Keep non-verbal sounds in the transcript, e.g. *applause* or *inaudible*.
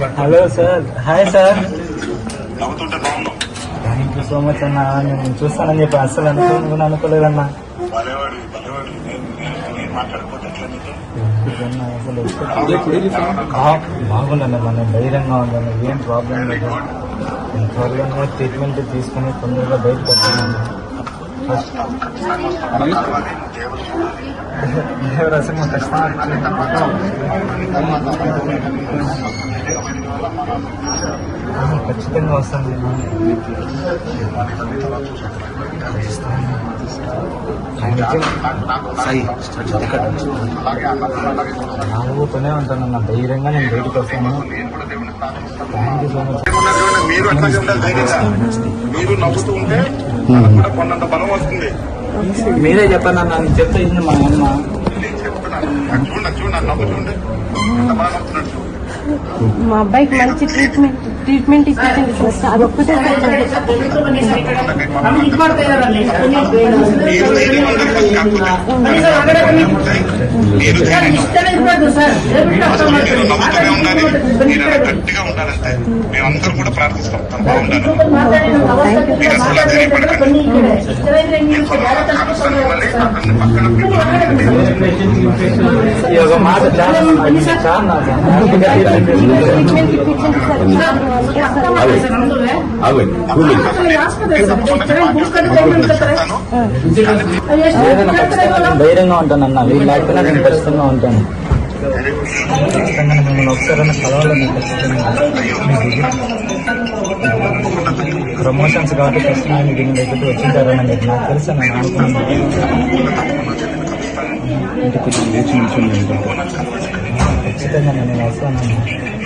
Hello sir hi sir thank you so much అన్న. నేను చూస్తానని చెప్పి అస్సలు అనుకోను అనుకోలేదన్నా. బాగుందన్న. మన ధైర్యంగా ఉందన్న. ఏం ప్రాబ్లం లేదు. త్వరగా ట్రీట్మెంట్ తీసుకుని తొందరగా బయటకు వస్తానన్న. ఖచ్చితంగా *laughs* *laughs* *laughs* ఖచ్చితంగా వస్తాను. నాలుగుతూనే ఉంటాను నా ధైర్యంగా నేను బయటకు వస్తాను. థ్యాంక్ యూ సో మచ్ మీరు అట్లాగే ఉండాలి ధైర్యంగా. మీరు నవ్వుతూ ఉంటే కూడా కొన్నంత బలం వస్తుంది. మీరే చెప్పండి అన్న నేను చెప్తే ఇది మా అమ్మ. నేను చెప్తున్నాను. నాకు చూడండి చూడండి నవ్వు చూడండి ఎంత బాగా నవ్వుతున్నాడు. చూడు. మా అబ్బాయికి మంచి ట్రీట్మెంట్ ట్రీట్మెంట్ ఇప్పించండి ఫస్ట్ అదొక్కటే గట్టిగా ఉండాలంటే మేమందరం కూడా ప్రార్థిస్తాం బాగుండాలి మాట ఏదైనా ధైర్యంగా ఉంటాను అన్న వీళ్ళు లేకపోతే నేను ఖచ్చితంగా ఉంటాను. ఖచ్చితంగా మిమ్మల్ని ఒకసారి కలవాలని ప్రమోషన్స్ కాబట్టి ఖచ్చితంగా మీకు దీని దగ్గరికి వచ్చింటారని మీరు నాకు తెలుసు నేను అనుకున్నాను ఖచ్చితంగా నేను వస్తాను